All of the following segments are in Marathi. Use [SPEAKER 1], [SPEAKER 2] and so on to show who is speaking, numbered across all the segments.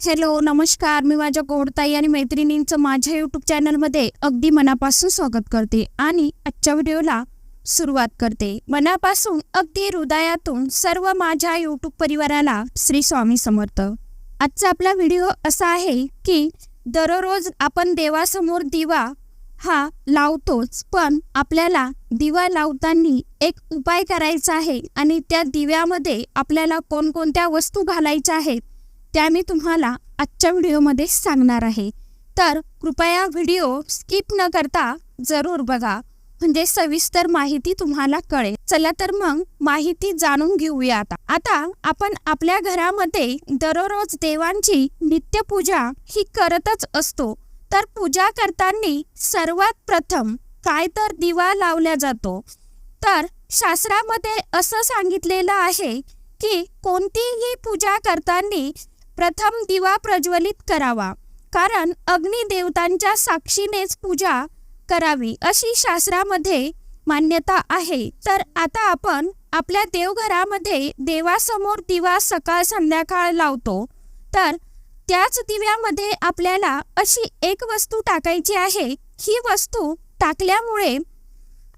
[SPEAKER 1] हॅलो नमस्कार. मी माझ्या गोडताई आणि मैत्रिणींचं माझ्या यूट्यूब चॅनलमध्ये अगदी मनापासून स्वागत करते आणि आजच्या व्हिडिओला सुरुवात करते. मनापासून अगदी हृदयातून सर्व माझ्या यूट्यूब परिवाराला श्री स्वामी समर्थ. आजचा आपला व्हिडिओ असा आहे की दररोज आपण देवासमोर दिवा हा लावतोच पण आपल्याला दिवा लावताना एक उपाय करायचा आहे आणि त्या दिव्यामध्ये आपल्याला कोणकोणत्या वस्तू घालायच्या आहेत त्या मी तुम्हाला आजच्या व्हिडिओमध्ये सांगणार आहे. तर कृपया व्हिडिओ स्किप न करता जरूर बघा. म्हणजे सविस्तर माहिती तुम्हाला कळेल. चला तर मग माहिती जाणून घेऊया आता. आता आपण आपल्या घरामध्ये दररोज देवांची नित्यपूजा ही करतच असतो. तर पूजा करताना सर्वात प्रथम काय तर दिवा लावला जातो. तर शास्त्रामध्ये असं सांगितलेलं आहे की कोणतीही पूजा करताना प्रथम दिवा प्रज्वलित करावा. कारण अग्निदेवतांच्या साक्षीनेच पूजा करावी अशी शास्त्रामध्ये मान्यता आहे. तर आता आपण आपल्या देवघरामध्ये देवासमोर दिवा सकाळ संध्याकाळ लावतो. तर त्याच दिव्यामध्ये आपल्याला अशी एक वस्तू टाकायची आहे. ही वस्तू टाकल्यामुळे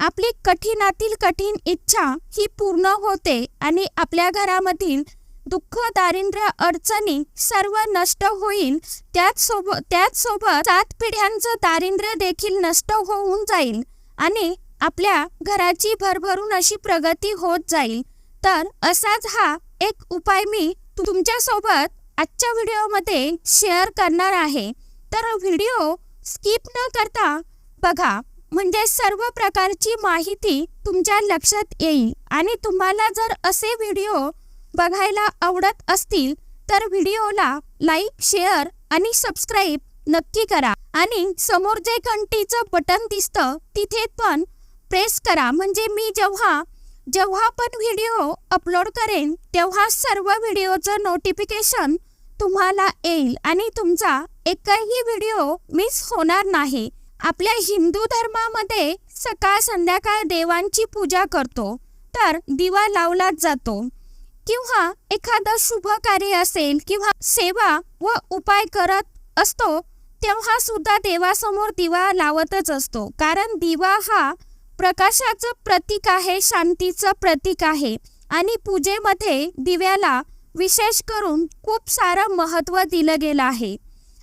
[SPEAKER 1] आपली कठीणातील कठीण इच्छा ही पूर्ण होते आणि आपल्या घरामधील दुःख दारिद्र्य अडचणी सर्व नष्ट होईल. त्याच त्याचसोबत त्याच सोबत सात पिढ्यांचं दारिद्र्य देखील नष्ट होऊन जाईल आणि आपल्या घराची भरभरून अशी प्रगती होत जाईल. तर असाच हा एक उपाय मी तुमच्यासोबत आजच्या व्हिडिओमध्ये शेअर करणार आहे. तर व्हिडिओ स्किप न करता बघा. म्हणजे सर्व प्रकारची माहिती तुमच्या लक्षात येईल. आणि तुम्हाला जर असे व्हिडिओ बघायला आवडत असतील तर व्हिडिओला लाईक शेअर आणि सबस्क्राईब नक्की करा. आणि समोर जे घंटीचं बटन दिसतं तिथे पण प्रेस करा. म्हणजे मी जेव्हा जेव्हा पण व्हिडिओ अपलोड करेन तेव्हा सर्व व्हिडिओचं नोटिफिकेशन तुम्हाला येईल आणि तुमचा एकही व्हिडिओ मिस होणार नाही. आपल्या हिंदू धर्मामध्ये सकाळ संध्याकाळ देवांची पूजा करतो तर दिवा लावलाच जातो. किंवा एखादं शुभ कार्य असेल किंवा सेवा व उपाय करत असतो तेव्हा सुद्धा देवासमोर दिवा लावतच असतो. कारण दिवा हा प्रकाशाचं प्रतीक आहे शांतीचं प्रतीक आहे. आणि पूजेमध्ये दिव्याला विशेष करून खूप सारं महत्त्व दिलं गेलं आहे.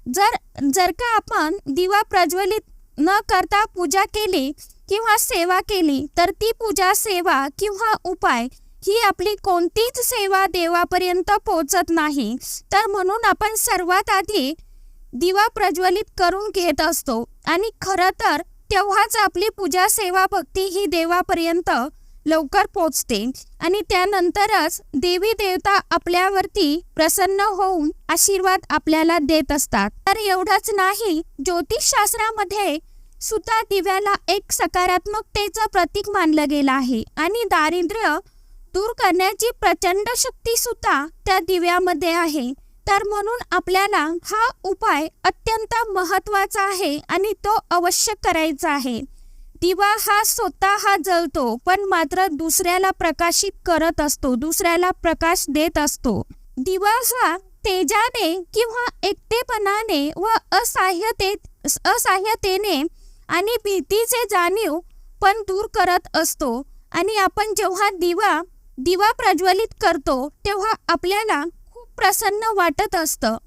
[SPEAKER 1] जर जर का आपण दिवा प्रज्वलित न करता पूजा केली किंवा सेवा केली तर ती पूजा सेवा किंवा उपाय ही आपली कोणतीच सेवा देवापर्यंत पोचत नाही. तर म्हणून आपण सर्वात आधी दिवा प्रज्वलित करून घेत असतो. आणि खरं तर तेव्हाच आपली पूजा सेवा भक्ती ही देवापर्यंत लवकर पोचते आणि त्यानंतरच देवी देवता आपल्यावरती प्रसन्न होऊन आशीर्वाद आपल्याला देत असतात. तर एवढंच नाही ज्योतिषशास्त्रामध्ये सुद्धा दिव्याला एक सकारात्मकतेचं प्रतीक मानलं गेलं आहे. आणि दारिद्र्य दूर करण्याची प्रचंड शक्ती सुद्धा त्या दिव्यामध्ये आहे. तर म्हणून आपल्याला हा उपाय अत्यंत महत्त्वाचा आहे आणि तो अवश्य करायचा आहे. दिवा हा स्वतः हा जळतो पण मात्र दुसऱ्याला प्रकाशित करत असतो दुसऱ्याला प्रकाश देत असतो. दिवा हा तेजाने किंवा एकटेपणाने व असह्यते असह्यतेने आणि भीतीचे जाणीव पण दूर करत असतो. आणि आपण जेव्हा दिवा दिवा प्रज्वलित करतो तेव्हा आपल्याला खूप प्रसन्न वाटत असतं.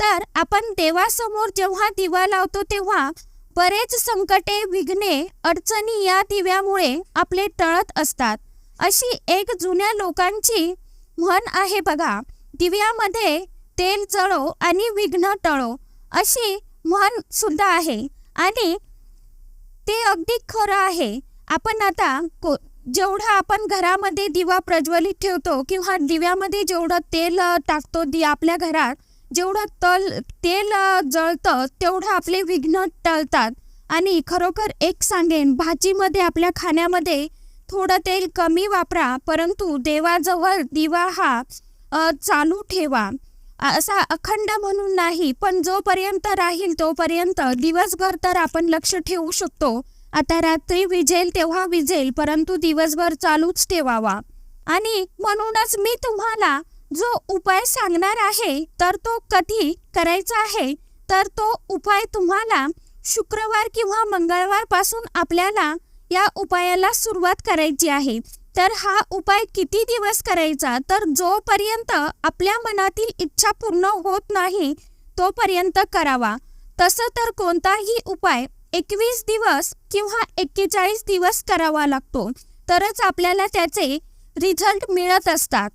[SPEAKER 1] तर आपण देवासमोर जेव्हा दिवा लावतो तेव्हा बरेच संकटे विघ्ने अडचणी या दिव्यामुळे आपले टळत असतात. अशी एक जुन्या लोकांची म्हण आहे बघा दिव्यामध्ये तेल जळो आणि विघ्न टळो अशी म्हण सुद्धा आहे. आणि ते अगदी खरं आहे. आपण आता को जेवढं आपण घरामध्ये दिवा प्रज्वलित ठेवतो किंवा दिव्यामध्ये जेवढं तेल टाकतो दि आपल्या घरात जेवढं तल तेल जळतं तेवढं आपले विघ्न टळतात. आणि खरोखर एक सांगेन भाजीमध्ये आपल्या खाण्यामध्ये थोडं तेल कमी वापरा परंतु देवाजवळ दिवा हा चालू ठेवा. असा अखंड म्हणून नाही पण जोपर्यंत राहील तोपर्यंत दिवसभर तर आपण लक्ष ठेवू शकतो. आता रात्री विजेल तेव्हा विजेल परंतु दिवसभर चालूच ठेवावा. आणि म्हणूनच मी तुम्हाला जो उपाय सांगणार आहे तर तो कधी करायचा आहे तर तो उपाय तुम्हाला शुक्रवार किंवा मंगळवारपासून आपल्याला या उपायाला सुरुवात करायची आहे. तर हा उपाय किती दिवस करायचा? तर जोपर्यंत आपल्या मनातील इच्छा पूर्ण होत नाही तोपर्यंत करावा. तसं तर कोणताही उपाय एकवीस दिवस किंवा एक्केचाळीस दिवस करावा लागतो. तरच आपल्याला त्याचे रिझल्ट मिळत असतात.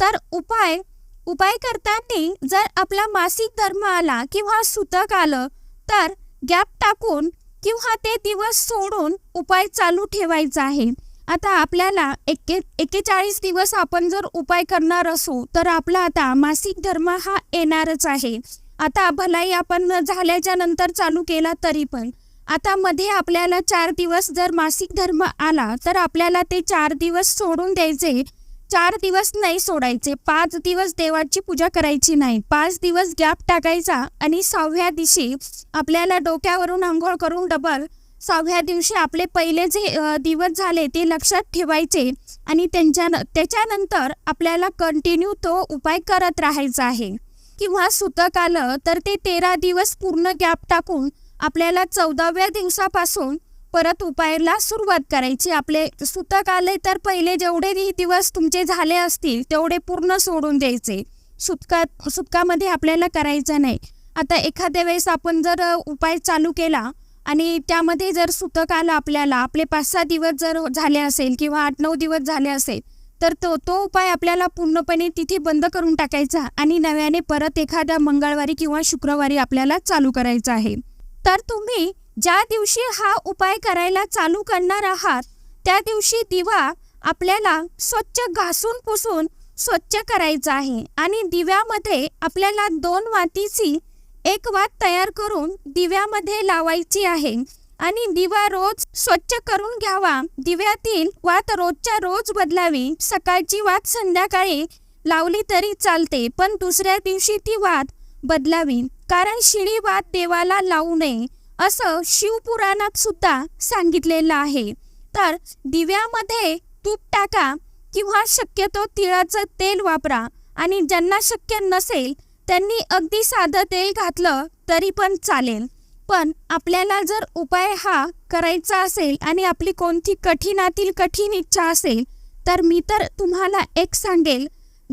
[SPEAKER 1] तर उपाय उपाय करताना जर आपला मासिक धर्म आला किंवा सुतक आलं तर गॅप टाकून किंवा ते दिवस सोडून उपाय चालू ठेवायचा आहे. आता आपल्याला एक्के एक्केचाळीस दिवस आपण जर उपाय करणार असू तर आपला आता मासिक धर्म हा येणारच आहे. आता भलाई आपण झाल्याच्यानंतर चालू केला तरी पण. आता मध्ये आपल्याला चार दिवस जर मासिक धर्म आला तर आपल्याला ते चार दिवस सोडून द्यायचे. चार दिवस नाही सोडायचे. पाच दिवस देवाची पूजा करायची नाही. पाच दिवस गॅप टाकायचा आणि सहाव्या दिवशी आपल्याला डोक्यावरून आंघोळ करून डबल सहाव्या दिवशी आपले पहिले जे दिवस झाले ते लक्षात ठेवायचे आणि त्यांच्या त्याच्यानंतर आपल्याला कंटिन्यू तो उपाय करत राहायचा आहे. किंवा सुतक आलं तर ते तेरा दिवस पूर्ण गॅप टाकून आपल्याला चौदाव्या दिवसापासून परत उपायाला सुरुवात करायची. आपले सुतक आले तर पहिले जेवढे दिवस तुमचे झाले असतील तेवढे पूर्ण सोडून द्यायचे. सुतका सुतकामध्ये आपल्याला करायचं नाही. आता एखाद्या वेळेस आपण जर उपाय चालू केला आणि त्यामध्ये जर सुतक आलं आपल्याला आपले पाच सहा दिवस जर झाले असेल किंवा आठ नऊ दिवस झाले असेल तर तो तो उपाय आपल्याला पूर्णपणे तिथे बंद करून टाकायचा आणि नव्याने परत एखाद्या मंगळवारी किंवा शुक्रवारी आपल्याला चालू करायचं आहे. तर तुम्ही ज्या दिवशी हा उपाय करायला चालू करणार आहात त्या दिवशी दिवा आपल्याला स्वच्छ घासून पुसून स्वच्छ करायचा आहे. आणि दिव्यामध्ये आपल्याला दोन वातीची एक वात तयार करून दिव्यामध्ये लावायची आहे. आणि दिवा रोज स्वच्छ करून घ्यावा. दिव्यातील वात रोजच्या रोज बदलावी. सकाळची वात संध्याकाळी लावली तरी चालते पण दुसऱ्या दिवशी ती वात बदलावी. कारण शिळी देवाला लावू नये असं शिवपुराणात सुद्धा सांगितलेलं आहे. तर दिव्यामध्ये तूप टाका किंवा शक्यतो तिळाचं तेल वापरा आणि ज्यांना शक्य नसेल त्यांनी अगदी साधं तेल घातलं तरी पण चालेल. पण आपल्याला जर उपाय हा करायचा असेल आणि आपली कोणती कठीणातील कठीण इच्छा असेल तर मी तर तुम्हाला एक सांगेल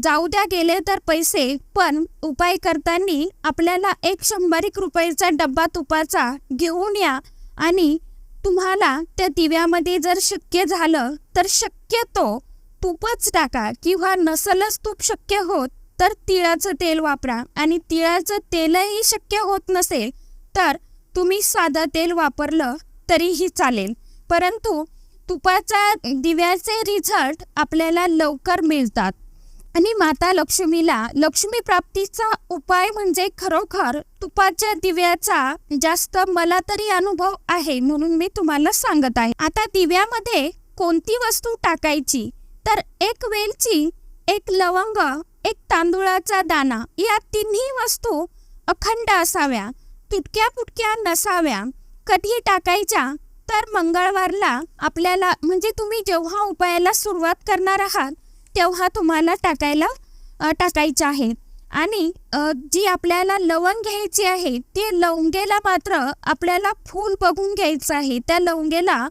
[SPEAKER 1] जाऊ द्या गेले तर पैसे पण उपाय करताना आपल्याला एक शंभर एक रुपयाचा डब्बा तुपाचा घेऊन या आणि तुम्हाला त्या दिव्यामध्ये जर शक्य झालं तर शक्यतो तूपच टाका किंवा नसलच तूप शक्य होत तर तिळाचं तेल वापरा. आणि तिळाचं तेलही शक्य होत नसेल तर तुम्ही साधं तेल वापरलं तरीही चालेल. परंतु तुपाचा दिव्याचे रिझल्ट आपल्याला लवकर मिळतात. आणि माता लक्ष्मीला लक्ष्मी प्राप्तीचा उपाय म्हणजे खरोखर तुपाच्या दिव्याचा जास्त मला तरी अनुभव आहे म्हणून मी तुम्हाला सांगत आहे. आता दिव्यामध्ये कोणती वस्तू टाकायची? तर एक वेलची एक लवंग एक तांदूळाचा दाना या तिन्ही वस्तू अखंड असाव्या तुटक्या फुटक्या नसाव्या. कधी टाकायच्या तर मंगळवारला आपल्याला म्हणजे तुम्ही जेव्हा उपायाला सुरुवात करणार आहात तेव्हा तुम्हाला टाकायला टाकायचं आहे. आणि जी आपल्याला लवंग घ्यायची आहे ते लवंगेला मात्र आपल्याला फूल बघून घ्यायचं आहे. त्या लवंगेला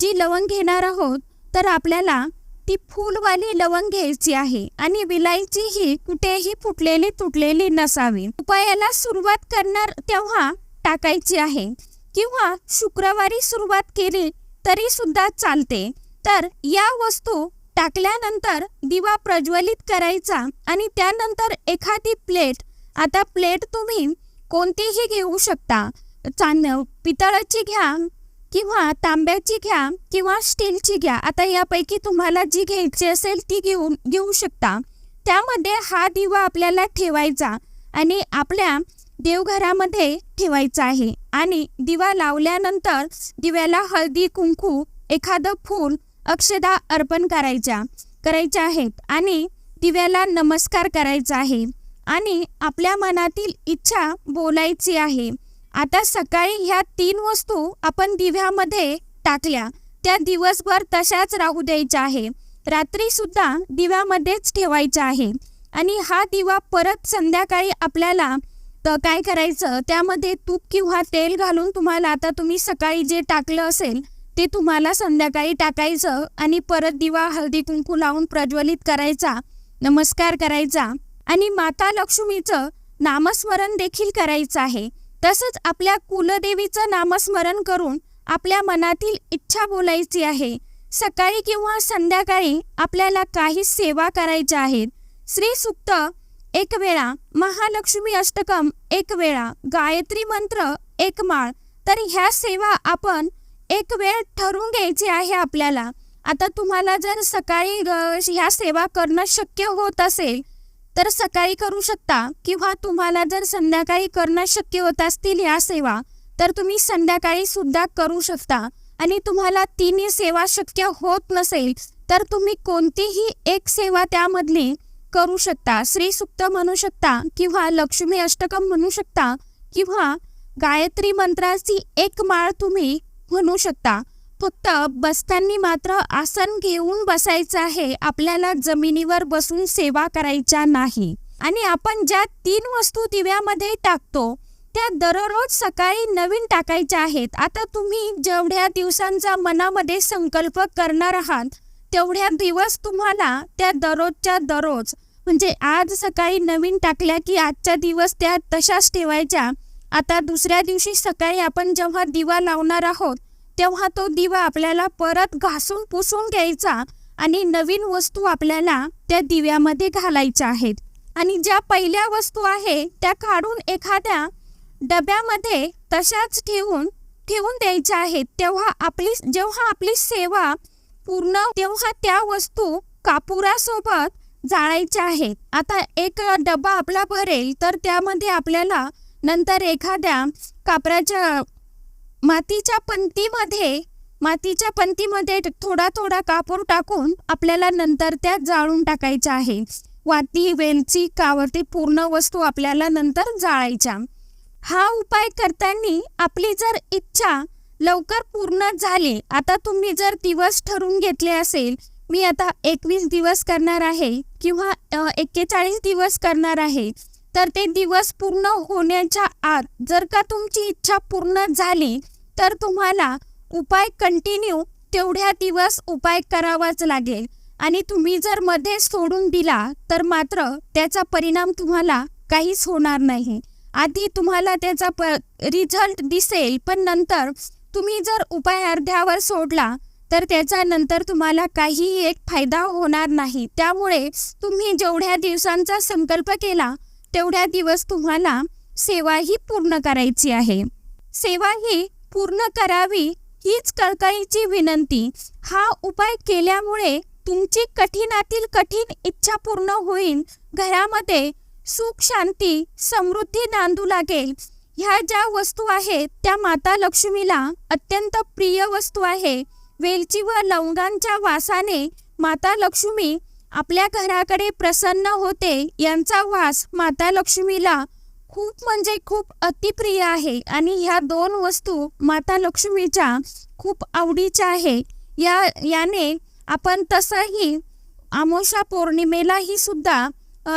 [SPEAKER 1] जी लवंग घेणार आहोत तर आपल्याला ती फूलवाली लवंग घ्यायची आहे. आणि विलायची ही कुठेही फुटलेली तुटलेली नसावी. उपायाला सुरुवात करणार तेव्हा टाकायची आहे. किंवा शुक्रवारी सुरुवात केली तरी सुद्धा चालते. तर या वस्तू टाकल्यानंतर दिवा प्रज्वलित करायचा आणि त्यानंतर एखादी प्लेट आता प्लेट तुम्ही कोणतीही घेऊ शकता. चांद पितळाची घ्या किंवा तांब्याची घ्या किंवा स्टीलची घ्या. आता यापैकी तुम्हाला जी घ्यायची असेल ती घेऊन घेऊ शकता. त्यामध्ये हा दिवा आपल्याला ठेवायचा आणि आपल्या देवघरामध्ये ठेवायचा आहे. आणि दिवा लावल्यानंतर दिव्याला हळदी कुंकू एखादं फूल अक्षदा अर्पण करायच्या करायच्या आहेत आणि दिव्याला नमस्कार करायचा आहे आणि आपल्या मनातील इच्छा बोलायची आहे. आता सकाळी ह्या तीन वस्तू आपण दिव्यामध्ये टाकल्या. त्या दिवसभर तशाच राहू द्यायच्या आहे. रात्री सुद्धा दिव्यामध्येच ठेवायच्या आहे. आणि हा दिवा परत संध्याकाळी आपल्याला तर काय करायचं? त्यामध्ये तूप किंवा तेल घालून तुम्हाला आता तुम्ही सकाळी जे टाकलं असेल ते तुम्हाला संध्याकाळी टाकायचं आणि परत दिवा हळदी कुंकू लावून प्रज्वलित करायचा नमस्कार करायचा आणि माता लक्ष्मीचं नामस्मरण देखील करायचं आहे. तसंच आपल्या कुलदेवीचं नामस्मरण करून आपल्या मनातील इच्छा बोलायची आहे. सकाळी किंवा संध्याकाळी आपल्याला काही सेवा करायच्या आहेत. श्री सुक्त एक वेळा. महालक्ष्मी अष्टकम एक वेळा. गायत्री मंत्र एक माळ. तर ह्या सेवा आपण एक वेळ ठरवून घ्यायची आहे आपल्याला. आता तुम्हाला जर सकाळी ह्या सेवा करणं शक्य होत असेल तर सकाळी करू शकता. किंवा तुम्हाला जर संध्याकाळी करणं शक्य होत असतील या सेवा तर तुम्ही संध्याकाळी सुद्धा करू शकता. आणि तुम्हाला तिन्ही सेवा शक्य होत नसेल तर तुम्ही कोणतीही एक सेवा त्यामधली करू शकता. श्री म्हणू शकता किंवा लक्ष्मी अष्टकम म्हणू शकता किंवा गायत्री मंत्राची एक माळ तुम्ही म्हणू शकता. फक्त बसताना मात्र आसन घेऊन बसायचं आहे. आपल्याला जमिनीवर बसून सेवा करायच्या नाही. आणि आपण ज्या तीन वस्तू दिव्यामध्ये टाकतो त्या दररोज सकाळी नवीन टाकायच्या आहेत. आता तुम्ही जेवढ्या दिवसांचा मनामध्ये संकल्प करणार आहात तेवढ्या दिवस तुम्हाला त्या दररोजच्या दररोज म्हणजे आज सकाळी नवीन टाकल्या की आजचा दिवस त्या तशाच ठेवायच्या आता दुसऱ्या दिवशी सकाळी आपण जेव्हा दिवा लावणार आहोत तेव्हा तो दिवा आपल्याला परत घासून पुसून घ्यायचा आणि नवीन वस्तू आपल्याला त्या दिव्यामध्ये घालायच्या आहेत. आणि ज्या पहिल्या वस्तू आहे त्या काढून एखाद्या डब्यामध्ये तशाच ठेवून ठेवून द्यायच्या आहेत. तेव्हा आपली जेव्हा आपली सेवा पूर्ण तेव्हा त्या वस्तू कापुरासोबत जाळायच्या आहेत. आता एक डबा आपला भरेल तर त्यामध्ये आपल्याला नंतर एखाद्या कापराच्या मातीच्या पंतीमध्ये मातीच्या पंतीमध्ये थोडा थोडा कापूर टाकून आपल्याला नंतर त्या जाळून टाकायच्या आहे. वाती वेलची कावरती पूर्ण वस्तू आपल्याला नंतर जाळायच्या. हा उपाय करताना आपली जर इच्छा लवकर पूर्ण झाली आता तुम्ही जर दिवस ठरवून घेतले असेल मी आता एकवीस दिवस करणार आहे किंवा एक्केचाळीस दिवस करणार आहे तर ते दिवस पूर्ण होण्याच्या आत जर का तुमची इच्छा पूर्ण झाली तर तुम्हाला उपाय कंटिन्यू तेवढ्या दिवस उपाय करावाच लागेल. आणि तुम्ही जर मध्ये सोडून दिला तर मात्र त्याचा परिणाम तुम्हाला काहीच होणार नाही. आधी तुम्हाला त्याचा प रिझल्ट दिसेल पण नंतर तुम्ही जर उपाय अर्ध्यावर सोडला तर त्याचा नंतर तुम्हाला काहीही एक फायदा होणार नाही. त्यामुळे तुम्ही जेवढ्या दिवसांचा संकल्प केला तेवढ्या दिवस तुम्हाला सेवा ही पूर्ण करायची आहे. सेवा ही पूर्ण करावी हीच कळकळीची विनंती. हा उपाय केल्यामुळे तुमची कठीणातील कठीण इच्छा पूर्ण होईल. घरामध्ये सुख शांती समृद्धी नांदू लागेल. ह्या ज्या वस्तू आहेत त्या माता लक्ष्मीला अत्यंत प्रिय वस्तू आहे. वेलची व लवंगांच्या वासाने माता लक्ष्मी आपल्या घराकडे प्रसन्न होते यांचा वास माता लक्ष्मीला खूप म्हणजे खूप अतिप्रिय आहे. आणि ह्या दोन वस्तू माता लक्ष्मीच्या खूप आवडीच्या आहे. या याने आपण तसंही आमोशा पौर्णिमेलाही सुद्धा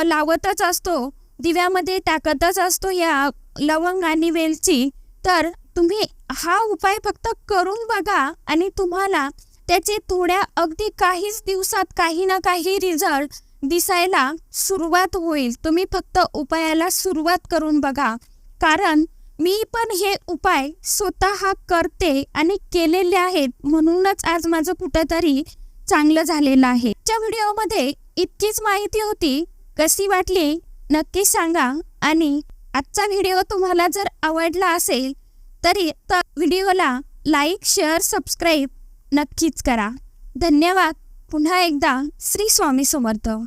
[SPEAKER 1] लावतच असतो. दिव्यामध्ये टाकतच असतो या लवंग आणि वेलची. तर तुम्ही हा उपाय फक्त करून बघा आणि तुम्हाला त्याचे थोड्या अगदी काहीच दिवसात काही ना काही रिझल्ट दिसायला सुरुवात होईल. तुम्ही फक्त उपायाला सुरुवात करून बघा. कारण मी पण हे उपाय स्वतः करते आणि केलेले आहेत म्हणूनच आज माझं कुठंतरी चांगलं झालेलं आहे. च्या व्हिडिओमध्ये इतकीच माहिती होती. कशी वाटली? नक्की सांगा. आणि आजचा व्हिडिओ तुम्हाला जर आवडला असेल तरी तर व्हिडिओला लाईक शेअर सबस्क्राईब नक्कीच करा. धन्यवाद. पुन्हा एकदा श्री स्वामी समर्थ.